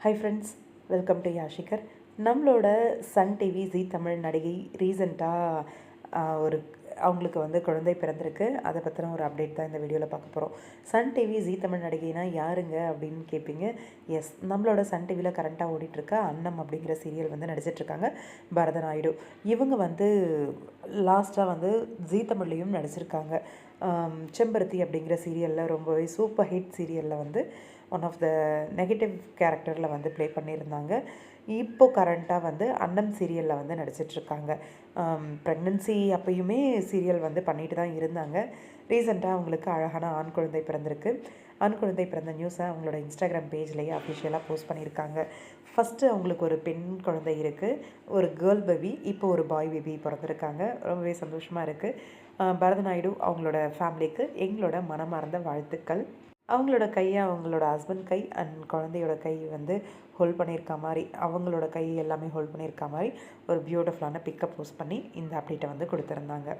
High friends welcome to யாஷிகர் நம்மளோட Sun TV Zee Tamil நடிகை ரீசண்டாக ஒரு அவங்களுக்கு வந்து குழந்தை பிறந்திருக்கு. அதை பற்றின ஒரு அப்டேட் தான் இந்த வீடியோவில் பார்க்க போகிறோம் சன் டிவி ஜி தமிழ் நடிகைனா யாருங்க அப்படின்னு கேட்பீங்க எஸ் நம்மளோட சன் டிவியில் கரண்ட்டாக ஓடிட்டுருக்க அன்னம் அப்படிங்கிற சீரியல் வந்து நடிச்சிட்ருக்காங்க பரதநாயுடு. இவங்க வந்து லாஸ்ட்டாக வந்து ஜி தமிழ்லேயும் நடிச்சிருக்காங்க. செம்பருத்தி அப்படிங்கிற சீரியலில் ரொம்பவே சூப்பர் ஹிட் சீரியலில் வந்து ஒன் ஆஃப் த நெகட்டிவ் கேரக்டரில் வந்து ப்ளே பண்ணியிருந்தாங்க. இப்போது கரண்ட்டாக வந்து அன்னம் சீரியலில் வந்து நடிச்சிட்ருக்காங்க ப்ரெக்னென்சி அப்பயுமே சீரியல் வந்து பண்ணிட்டு தான் இருந்தாங்க. ரீசெண்டாக அவங்களுக்கு அழகான ஆண் குழந்தை பிறந்திருக்கு. ஆண் குழந்தை பிறந்த நியூஸை அவங்களோட இன்ஸ்டாகிராம் பேஜ்லேயே அஃபிஷியலாக போஸ்ட் பண்ணியிருக்காங்க. ஃபஸ்ட்டு அவங்களுக்கு ஒரு பெண் குழந்தை இருக்குது ஒரு கேர்ள் பேபி இப்போ ஒரு பாய் பேபி பிறந்திருக்காங்க. ரொம்பவே சந்தோஷமாக இருக்குது பரதநாயுடு அவங்களோட ஃபேமிலிக்கு எங்களோட மனமார்ந்த வாழ்த்துக்கள். அவங்களோட கையை அவங்களோட ஹஸ்பண்ட் கை அண்ட் குழந்தையோட கை வந்து ஹோல்ட் பண்ணியிருக்க மாதிரி அவங்களோட கை எல்லாமே ஹோல்ட் பண்ணியிருக்க மாதிரி ஒரு பியூட்டிஃபுல்லான பிக்கப் போஸ்ட் பண்ணி இந்த அப்டேட்டை வந்து கொடுத்துருந்தாங்க.